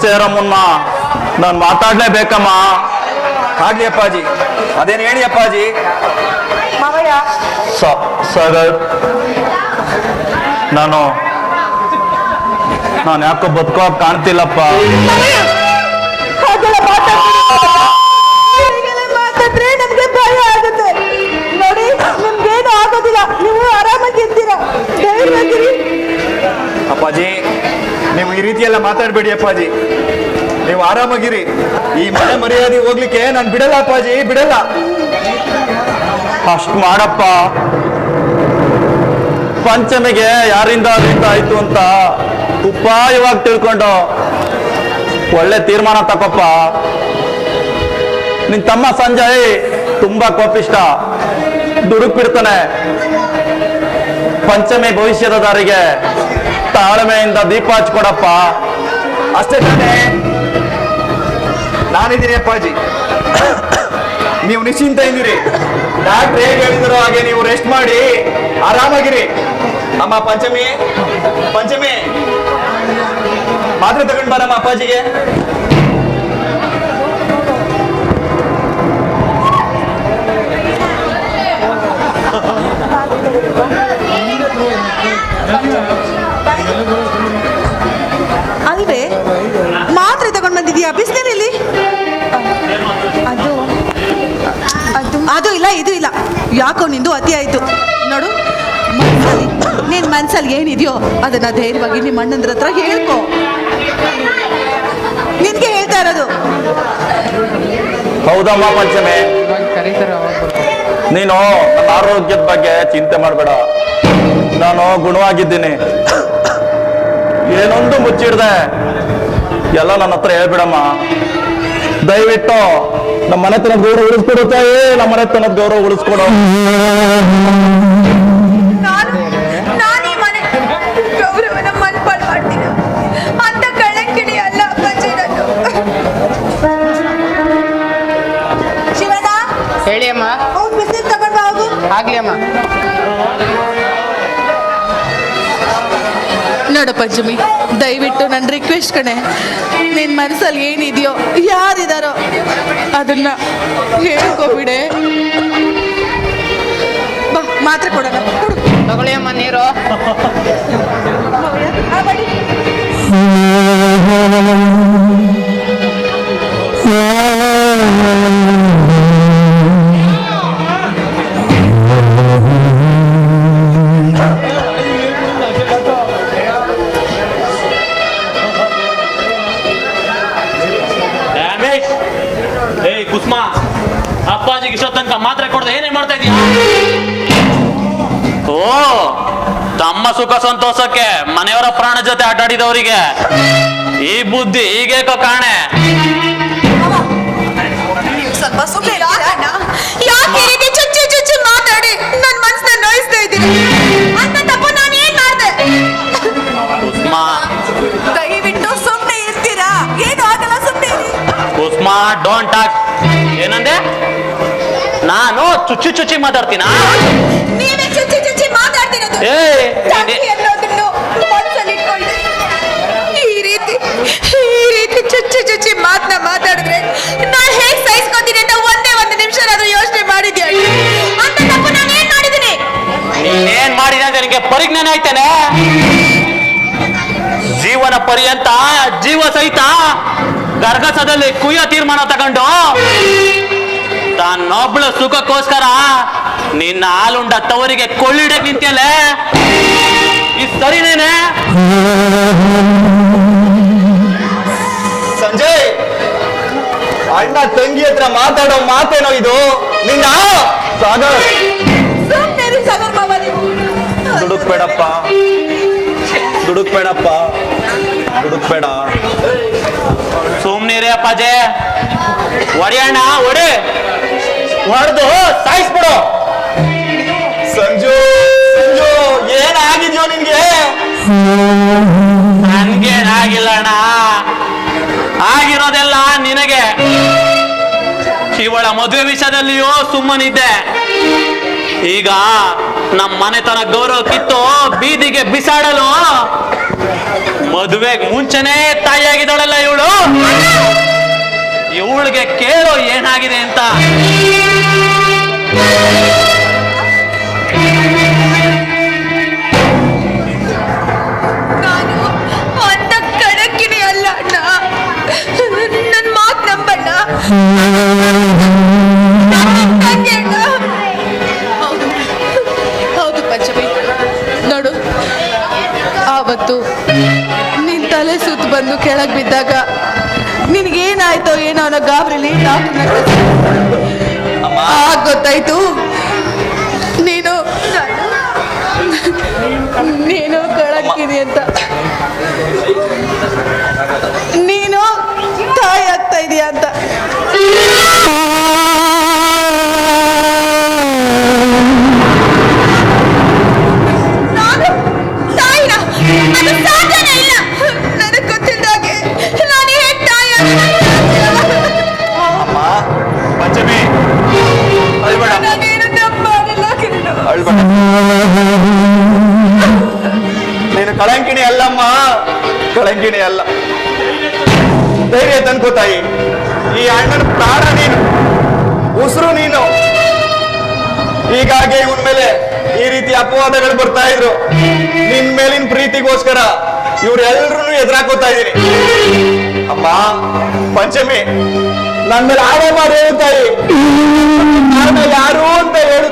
ಸೇರಮ್ಮನ್ನ ನಾನು ಮಾತಾಡ್ಲೇಬೇಕಮ್ಮ. ಆಗ್ಲಿ ಅಪ್ಪಾಜಿ. ಅದೇನು ಹೇಳಿ ಅಪ್ಪಾಜಿ? ಸರ್ ನಾನು ನಾನು ಯಾಕೋ ಬದುಕೋ ಕಾಣ್ತಿಲ್ಲಪ್ಪ. ಎಲ್ಲ ಮಾತಾಡಬೇಡಿ ಅಪ್ಪಾಜಿ. ನೀವು ಆರಾಮಾಗಿರಿ. ಈ ಮನೆ ಮರ್ಯಾದೆ ಹೋಗ್ಲಿಕ್ಕೆ ನಾನು ಬಿಡಲ್ಲ ಅಪ್ಪಾಜಿ, ಬಿಡಲ್ಲ. ಅಷ್ಟು ಮಾಡಪ್ಪ. ಪಂಚಮಿಗೆ ಯಾರಿಂದ ಆಯ್ತು ಅಂತ ಉಪಾಯವಾಗಿ ತಿಳ್ಕೊಂಡು ಒಳ್ಳೆ ತೀರ್ಮಾನ ತಪ್ಪಪ್ಪ ನಿನ್ ತಮ್ಮ ಸಂಜಯ್ ತುಂಬಾ ಕೋಪಿಷ್ಟ. ದುಡುಕ್ ಬಿಡ್ತಾನೆ. ಪಂಚಮಿ ಭವಿಷ್ಯದ ದಾರಿಗೆ ತಾಳ್ಮೆಯಿಂದ ದೀಪ ಹಚ್ಕೊಡಪ್ಪ. ಅಷ್ಟೇ ತಾನೇ. ನಾನಿದ್ದೀನಿ ಅಪ್ಪಾಜಿ. ನೀವು ನಿಶ್ಚಿಂತ ಇದ್ದೀರಿ. ಡಾಕ್ಟ್ರ್ ಹೇಗೆ ಹೇಳಿದ್ರು ಹಾಗೆ ನೀವು ರೆಸ್ಟ್ ಮಾಡಿ. ಆರಾಮಾಗಿರಿ. ಅಮ್ಮ ಪಂಚಮಿ. ಪಂಚಮಿ. ಮಾತ್ರೆ ತಗೊಂಡ್ ಬಾರಮ್ಮ ಅಪ್ಪಾಜಿಗೆ. ಅಲ್ವೇ ಇದು ಇಲ್ಲ. ಯಾಕೋ ನಿಂದು ಅತಿ ಆಯ್ತು. ನೋಡು, ಮನ್ಸಲ್ಲಿ, ನಿನ್ ಮನ್ಸಲ್ಲಿ ಏನಿದೆಯೋ ಅದನ್ನ ಧೈರ್ಯವಾಗಿ ನಿಮ್ಮ ಅಣ್ಣಂದ್ರ ಹತ್ರ ಹೇಳ್ಕೊ. ನಿನ್ಗೆ ಹೇಳ್ತಾ ಇರೋದು. ಹೌದಮ್ಮ ಪಂಚಮೆ ನೀನು ನನ್ನ ಆರೋಗ್ಯದ ಬಗ್ಗೆ ಚಿಂತೆ ಮಾಡಬೇಡ. ನಾನು ಗುಣವಾಗಿದ್ದೀನಿ. ಏನೊಂದು ಮುಚ್ಚಿಡ್ದೆ. ಎಲ್ಲ ನನ್ನ ಹತ್ರ ಹೇಳ್ಬಿಡಮ್ಮ. ದಯವಿಟ್ಟು ನಮ್ಮ ಮನೆತನದ ಗೌರವ ಉಳಿಸ್ಕೊಡು ಏ ನಮ್ಮ ಮನೆತನದ ಗೌರವ ಉಳಿಸ್ಕೊಡು. ಪಂಚಮಿ. ದಯವಿಟ್ಟು ನನ್ನ ರಿಕ್ವೆಸ್ಟ್ ಕಣೆ. ನಿನ್ನ ಮನಸ್ಸಲ್ಲಿ ಏನಿದೆಯೋ ಯಾರಿದಾರೋ ಅದನ್ನ ಹೇಳ್ಕೊಬಿಡೆ. ಬಾ ಮಾತ್ರೆ ಕೊಡೋಣ. ಕೊಡು. ತಗೊಳ್ಳಿ ಅಮ್ಮ ನೀರು. ಕುಸ್ಮ ಅಪ್ಪಾಜಿಗೆ ಇಷ್ಟೋ ತನಕ ಮಾತ್ರೆ ಕೊಡದೆ ಏನೇ ಮಾಡ್ತಾ ಇದೀಯ? ಓ ತಮ್ಮ ಸುಖ ಸಂತೋಷಕ್ಕೆ ಮನೆಯವರ ಪ್ರಾಣ ಜೊತೆ ಆಟಾಡಿದವರಿಗೆ ಈ ಬುದ್ಧಿ ಈಗೇಕೋ ಕಾಣೆ. ಸ್ವಲ್ಪ ಸುಮ್ಮನೆ ಯಾಕೆ ಈ ರೀತಿ ಚುಚ್ಚಿ ಚುಚ್ಚಿ ಮಾತಾಡಿ? ನನ್ನ ಮನಸ್ಸನ್ನ ನೋಯಿಸ್ತಾ ಇದ್ದೀನಿ. ಅಂತ ತಪ್ಪು ನಾನು ಏನ್ ಮಾಡ್ದೆ? ಕುಸ್ಮ ದಯವಿಟ್ಟು ಸುಮ್ಮನೆ ಇರ್ತೀರಾ? ಏನು ಆಗಲ್ಲ ಸುಮ್ಮನೆ ಕುಸ್ಮ ಡೋಂಟ್ ಟಾಕ್ ಏನಂದೆ? ನಾನು ಚುಚ್ಚು ಚುಚ್ಚಿ ಮಾತಾಡ್ತೀನ? ಈ ರೀತಿ ಈ ರೀತಿ ಚುಚ್ಚಿ ಚುಚ್ಚಿ ಮಾತನ್ನ ಮಾತಾಡಿದ್ರೆ ನಾ ಹೇಗ್ ಸಹಿಸ್ಕೊತೀನಿ ಅಂತ ಒಂದೇ ಒಂದು ನಿಮಿಷನಾದ್ರೂ ಯೋಚನೆ ಮಾಡಿದ್ಯಾ? ಅಂತ ತಪ್ಪು ನಾನು ಏನ್ ಮಾಡಿದ್ದೀನಿ? ನೀನೇನ್ ಮಾಡಿದೆ ಅಂತ ನಿನಗೆ ಪರಿಜ್ಞಾನ ಐತೇನೆ? ಜೀವನ ಪರ್ಯಂತ ಜೀವ ಸಹಿತ ಗರ್ಗಸದಲ್ಲಿ ಕುಯ್ಯೋ ತೀರ್ಮಾನ ತಗೊಂಡು ತಾನೊಬ್ಳ ಸುಖಕ್ಕೋಸ್ಕರ ನಿನ್ನ ಹಾಲುಂಡ ತವರಿಗೆ ಕೊಳ್ಳಿಡಕ್ ನಿಂತಿಯಲ್ಲೇ ಇದು ಸರಿನೇನೆ ಸಂಜಯ್ ಅಣ್ಣ ತಂಗಿ ಹತ್ರ ಮಾತಾಡೋ ಮಾತೇನೋ ಇದು? ನಿನ್ನ? ಸಾಗರ್. ದುಡುಕ್ಬೇಡಪ್ಪ. ದುಡುಕ್ಬೇಡಪ್ಪ. ದುಡುಕ್ಬೇಡ. ಸುಮ್ನಿರೇ ಅಪ್ಪಾಜೆ. ಒಡೆಯಣ್ಣ ಒಡೆ. ಹೊಡೆದು ಸಾಯಿಸ್ಬಿಡು. ಸಂಜು ಸಂಜು. ಏನಾಗಿದ್ಯೋ ನಿನ್ಗೆ? ನನ್ಗೇನಾಗಿಲ್ಲ ಅಣ್ಣ ಆಗಿರೋದೆಲ್ಲ ನಿನಗೆ. ಇವಳ ಮದುವೆ ವಿಷಯದಲ್ಲಿಯೋ ಸುಮ್ಮನಿದ್ದೆ. ಈಗ ನಮ್ಮ ಮನೆತನ ಗೌರವ ಕಿತ್ತು ಬೀದಿಗೆ ಬಿಸಾಡಲು? ಮದುವೆಗ್ ಮುಂಚೆನೇ ತಾಯಿಯಾಗಿದ್ದಾಳಲ್ಲ ಇವಳು? ಇವಳಿಗೆ ಕೇಳೋ ಏನಾಗಿದೆ ಅಂತ? ಬಂದು ಕೆಳಗೆ ಬಿದ್ದಾಗ ನಿನಗೇನಾಯ್ತೋ ಏನೋ ಅನ್ನೋ ಗಾಬರಿಲಿ ಡಾಕ್ಟರ್ನ ಆಗ ಗೊತ್ತಾಯ್ತು. ನೀನು ನೀನು ಕೆಳಕ್ಕಿದೆ ಅಂತ ನೀನು ತಾಯಿ. ಈ ಅಣ್ಣನ ಪ್ರಾಣ ನೀನು, ಉಸಿರು ನೀನು. ಹೀಗಾಗಿ ಇವನ್ ಮೇಲೆ ಈ ರೀತಿ ಅಪವಾದಗಳು ಬರ್ತಾ ಇದ್ರು. ನಿನ್ ಮೇಲಿನ ಪ್ರೀತಿಗೋಸ್ಕರ ಇವ್ರೆಲ್ರೂ ಎದುರಾಕೋತಾ ಇದೀನಿ ಅಮ್ಮ, ಪಂಚಮಿ ನನ್ನ ಮೇಲೆ ಆಡೇ ಮಾಡಿ ಹೇಳ್ತಾಯಿ ಯಾರು ಅಂತ ಹೇಳು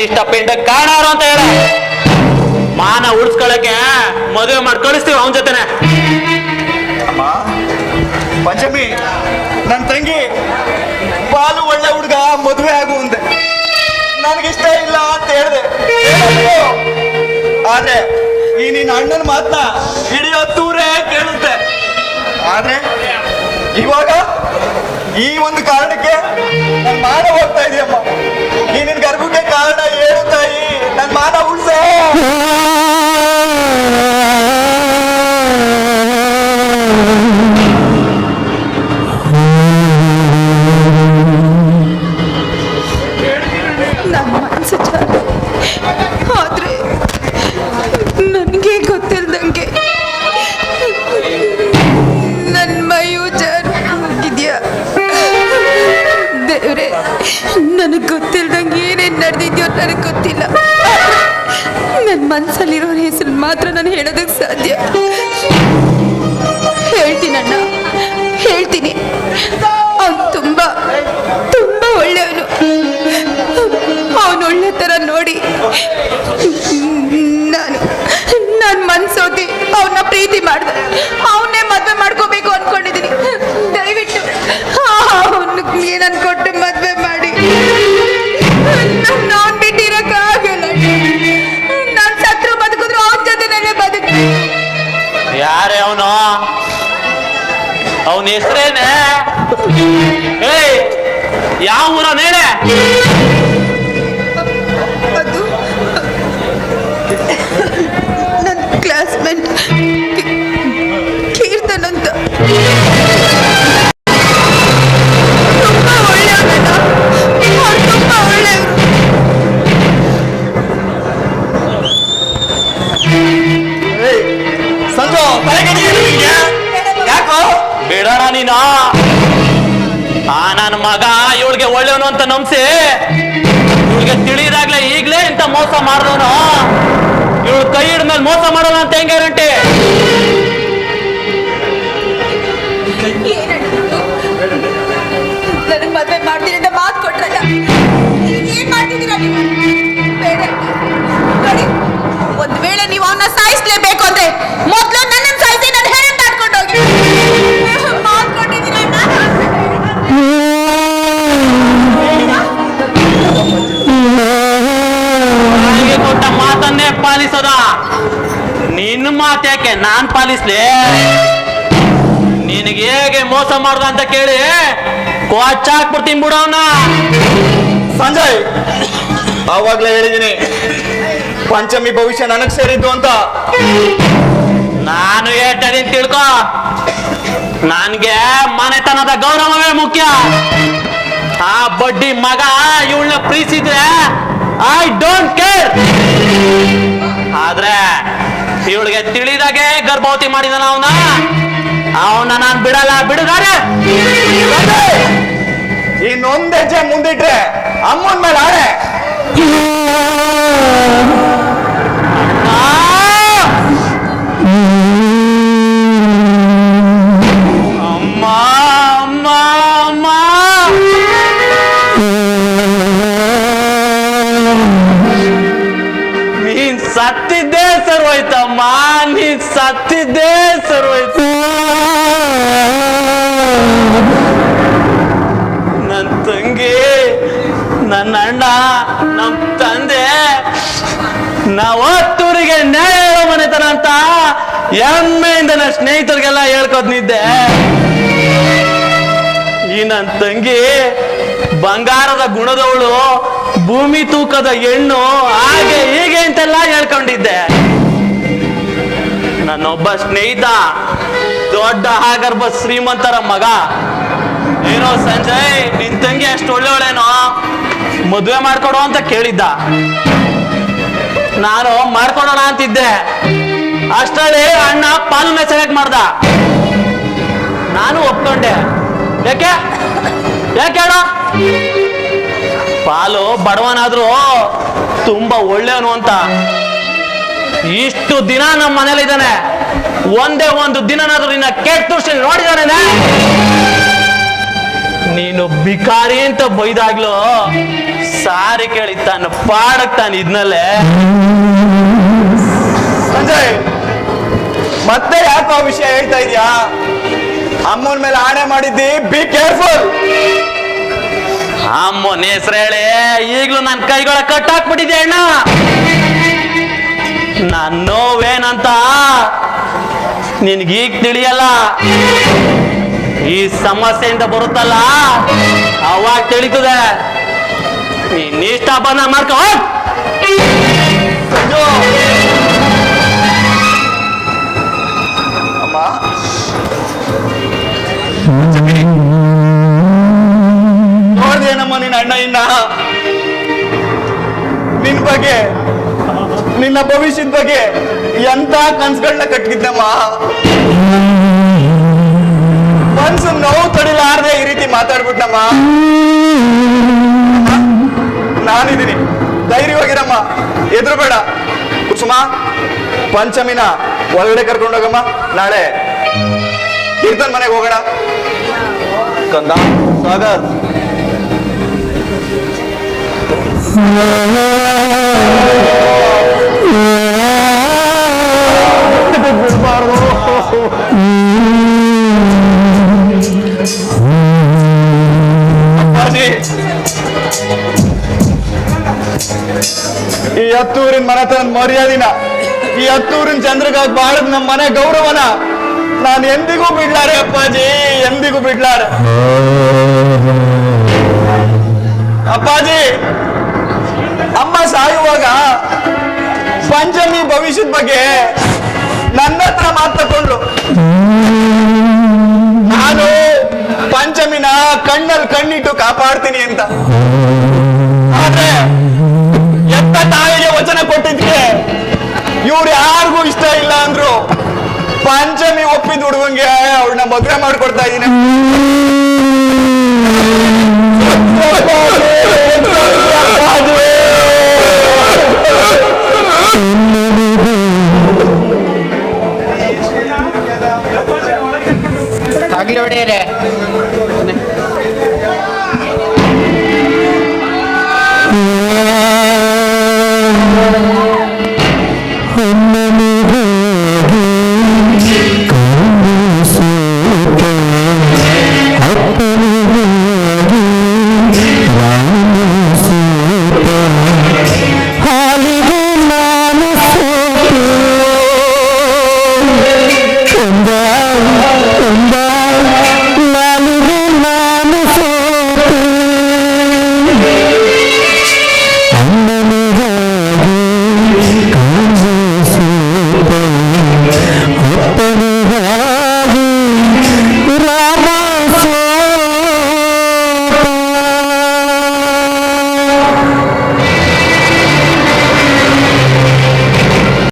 ಅನಿಷ್ಟ ಪಿಂಡ ಕಾಣಾರು ಅಂತ ಹೇಳ. ಮಾನ ಉಳಿಸ್ಕೊಳಕ್ಕೆ ಮದುವೆ ಮಾಡಿ ಕಳಿಸ್ತೀವಿ ಅವನ ಜೊತೆನೆ. ಅಮ್ಮ, ಪಂಚಮಿ ನನ್ನ ತಂಗಿ, ಬಾಲು ಒಳ್ಳೆ ಹುಡುಗ, ಮದುವೆ ಆಗು ಅಂದೆ. ನನಗಿಷ್ಟ ಇಲ್ಲ ಅಂತ ಹೇಳ್ದೆ. ಆದ್ರೆ, ಈ ನಿನ್ನ ಅಣ್ಣನ ಮಾತನ್ನ ಇಡೀ ಹತ್ತೂರೇ ಕೇಳುತ್ತೆ. ಆದ್ರೆ, ಇವಾಗ ಈ ಒಂದು ಕಾರಣಕ್ಕೆ ನನ್ನ ಮಾನ ಹೋಗ್ತಾ ಇದೆಯಮ್ಮ. ಈ ನಿನ್ ಗರ್ಭಕ್ಕೆ ಕಾರಣ ನನ್ನ ಹೆಸರೇನೆ? ಏಯ್ ಯಾವ ಊರ ನೇಳೆ ನನ್ನ ಕ್ಲಾಸ್ಮೇಟ್ ಕೀರ್ತನ್ ನನ್ನ ಮಗ, ಇವಳಿಗೆ ಒಳ್ಳೆಯವನು ಅಂತ ನಂಬಿಸಿ, ಇವಳಿಗೆ ತಿಳಿದಾಗ್ಲೇ ಈಗಲೇ ಇಂತ ಮೋಸ ಮಾಡಿದವನು. ಇವಳು ಕೈ ಹಿಡ್ಮೇಲೆ ಮೋಸ ಮಾಡೋಣ ಅಂತ ಹೆಂಗ್ ಗ್ಯಾರಂಟಿ? ಮಾಡ್ತೀನಿ ಅಂತ ಏನ್ ಒಂದ್ ವೇಳೆ ನೀವು ಅವನ್ನ ಸಾಯಿಸ್ಲೇಬೇಕು ಅಂದ್ರೆ ಮೊದ್ಲು ಯಾಕೆ? ನಾನ್ ಪಾಲಿಸ್ಲಿ. ನಿನಗೆ ಹೇಗೆ ಮೋಸ ಮಾಡ್ದ ಅಂತ ಕೇಳಿ. ಕೊಚ್ಚಾಕ್ಬಿಡ್ತೀನಿ ಬಿಡೋಣ ಸಂಜಯ್ ಅವಾಗ್ಲೇ ಹೇಳಿದೀನಿ. ಪಂಚಮಿ ಭವಿಷ್ಯ ನನಗ್ ಸೇರಿದ್ದು ಅಂತ. ನಾನು ಹೇಳ್ತೀನಿ ತಿಳ್ಕೊ. ನನ್ಗೆ ಮನೆತನದ ಗೌರವವೇ ಮುಖ್ಯ. ಆ ಬಡ್ಡಿ ಮಗ ಇವಳನ್ನ ಪ್ರೀತಿಸಿದ್ರೆ ಐ ಡೋಂಟ್ ಕೇರ್ ಆದ್ರೆ ಇವಳಿಗೆ ತಿಳಿದಾಗೆ ಗರ್ಭವತಿ ಮಾಡಿದನ ಅವನ ಅವನ ನಾನು ಬಿಡಲ್ಲ ಬಿಡುಗಾರೆ ಇನ್ನೊಂದ್ ಹೆಜ್ಜೆ ಮುಂದಿಟ್ರೆ ಅಮ್ಮನ್ ಮೇಲೆ ಆಣೆ ನೀನ್ ಸತ್ತಿದ್ದೇ ಸರ್ವೈತು ನನ್ನ ತಂಗಿ ನನ್ನ ಅಣ್ಣ ನಮ್ಮ ತಂದೆ, ನಾವತ್ತೂರಿಗೆ ನ್ಯಾಯ ಹೇಳೋ ಮನೆತನ ಅಂತ ಹೆಮ್ಮೆಯಿಂದ ನನ್ನ ಸ್ನೇಹಿತರಿಗೆಲ್ಲ ಹೇಳ್ಕೊದ್ನಿದ್ದೆ ಈ ನನ್ನ ತಂಗಿ, ಬಂಗಾರದ ಗುಣದವಳು, ಭೂಮಿ ತೂಕದ ಹೆಣ್ಣು, ಹಾಗೆ ಹೀಗೆ ಅಂತೆಲ್ಲ ಹೇಳ್ಕೊಂಡಿದ್ದೆ. ನನ್ನೊಬ್ಬ ಸ್ನೇಹಿತ, ದೊಡ್ಡ ಆಗರ್ಭ ಶ್ರೀಮಂತರ ಮಗ. ಏನೋ ಸಂಜಯ್, ನಿನ್ ತಂಗಿ ಅಷ್ಟು ಒಳ್ಳೆಯವಳೇನೋ? ಮದುವೆ ಮಾಡ್ಕೊಡು ಅಂತ ಕೇಳಿದ್ದ. ನಾನು ಮಾಡ್ಕೊಡೋಣ ಅಂತಿದ್ದೆ. ಅಷ್ಟರಲ್ಲಿ ಅಣ್ಣ ಪಾಲನೆ ಸೆಲೆಕ್ಟ್ ಮಾಡ್ದ. ನಾನು ಒಪ್ಕೊಂಡೆ. ಯಾಕೆ? ಯಾಕೆ ಅಣ್ಣ? ಪಾಲು ಬಡವನಾದ್ರೂ ತುಂಬಾ ಒಳ್ಳೆಯವನು ಅಂತ. ಇಷ್ಟು ದಿನ ನಮ್ಮ ಮನೇಲಿ ಇದ್ದಾನೆ. ಒಂದೇ ಒಂದು ದಿನನಾದ್ರೂ ನಿನ್ನ ಕೆಟ್ಟ ದೃಷ್ಟಿ ನೋಡಿದಾನೆ ನೀನು ಬಿಕಾರಿ ಅಂತ ಬೈದಾಗ್ಲು? ಸಾರಿ ಕೇಳಿ ತಾನು ಪಾಡಕ್ ತಾನು ಇದ್ನಲ್ಲೇ? ಸಂಜಯ್ ಮತ್ತೆ ಯಾಕೋ ಆ ವಿಷಯ ಹೇಳ್ತಾ ಇದೀಯಾ? ಅಮ್ಮನ ಮೇಲೆ ಆಣೆ ಮಾಡಿದ್ದಿ ಬಿ ಕೇರ್ಫುಲ್ ಅಮ್ಮನ ಹೆಸರು ಹೇಳಿ ಈಗಲೂ ನನ್ನ ಕೈಗಳ ಕಟ್ಟಾಕ್ಬಿಟ್ಟಿದೆ ಅಣ್ಣ? ನನ್ನ ನೋವೇನಂತ? ನಿನ್ಗೀಗ ತಿಳಿಯಲ್ಲ? ಈ ಸಮಸ್ಯೆಯಿಂದ ಬರುತ್ತಲ್ಲ? ಅವಾಗ ತಿಳಿತದೆ. ನೀನ್ ಇಷ್ಟ ಬಂದ ಮಾಡ್ಕೊ ನೋಡ್ದೇನಮ್ಮ ನಿನ್ನ ಅಣ್ಣ ಇನ್ನ. ನಿನ್ ಬಗ್ಗೆ ನಿನ್ನ ಭವಿಷ್ಯದ ಬಗ್ಗೆ ಎಂತ ಕನ್ಸುಗಳನ್ನ ಕಟ್ಟಿದ್ದಮ್ಮ ಮನ್ಸು ನೋವು ತಡಿಲಾರ್ದೆ ಈ ರೀತಿ ಮಾತಾಡ್ಬಿಟ್ಟಮ್ಮ ನಾನಿದ್ದೀನಿ. ಧೈರ್ಯವಾಗಿರಮ್ಮ ಎದುರು ಬೇಡ. ಕುಸುಮ, ಪಂಚಮಿನ ಒಳಗಡೆ ಕರ್ಕೊಂಡೋಗಮ್ಮ ನಾಳೆ ಕೀರ್ತನ್ ಮನೆಗೆ ಹೋಗೋಣ. ಕಂದ ಸಾಗರ್ ಮರ್ಯಾದಿನ. ಈ ಹತ್ತೂರಿನ ಚಂದ್ರಗಾಗಿ ಬಾಳದ್ ನಮ್ಮ ಮನೆ ಗೌರವನ ನಾನು ಎಂದಿಗೂ ಬಿಡ್ಲಾರೆ ಅಪ್ಪಾಜಿ, ಎಂದಿಗೂ ಬಿಡ್ಲಾರೆ. ಅಪ್ಪಾಜಿ, ಅಮ್ಮ ಸಾಯುವಾಗ ಪಂಚಮಿ ಭವಿಷ್ಯದ ಬಗ್ಗೆ ನನ್ನ ಹತ್ರ ಮಾತು ನಾನು ಪಂಚಮಿನ ಕಣ್ಣಲ್ಲಿ ಕಣ್ಣಿಟ್ಟು ಕಾಪಾಡ್ತೀನಿ ಅಂತ. ಆದ್ರೆ ಎತ್ತ ತಾಯಿಗೆ ವಚನ ಕೊಟ್ಟಿದ್ಕೆ ಇವ್ರು ಯಾರಿಗೂ ಇಷ್ಟ ಇಲ್ಲ ಅಂದ್ರು. ಪಂಚಮಿ ಒಪ್ಪಿದ ಹುಡುಗಂಗೆ ಅವ್ಳನ್ನ ಮದುವೆ ಮಾಡ್ಕೊಡ್ತಾ ಇದ್ದೀನಿ. ಆಗ್ಲಿ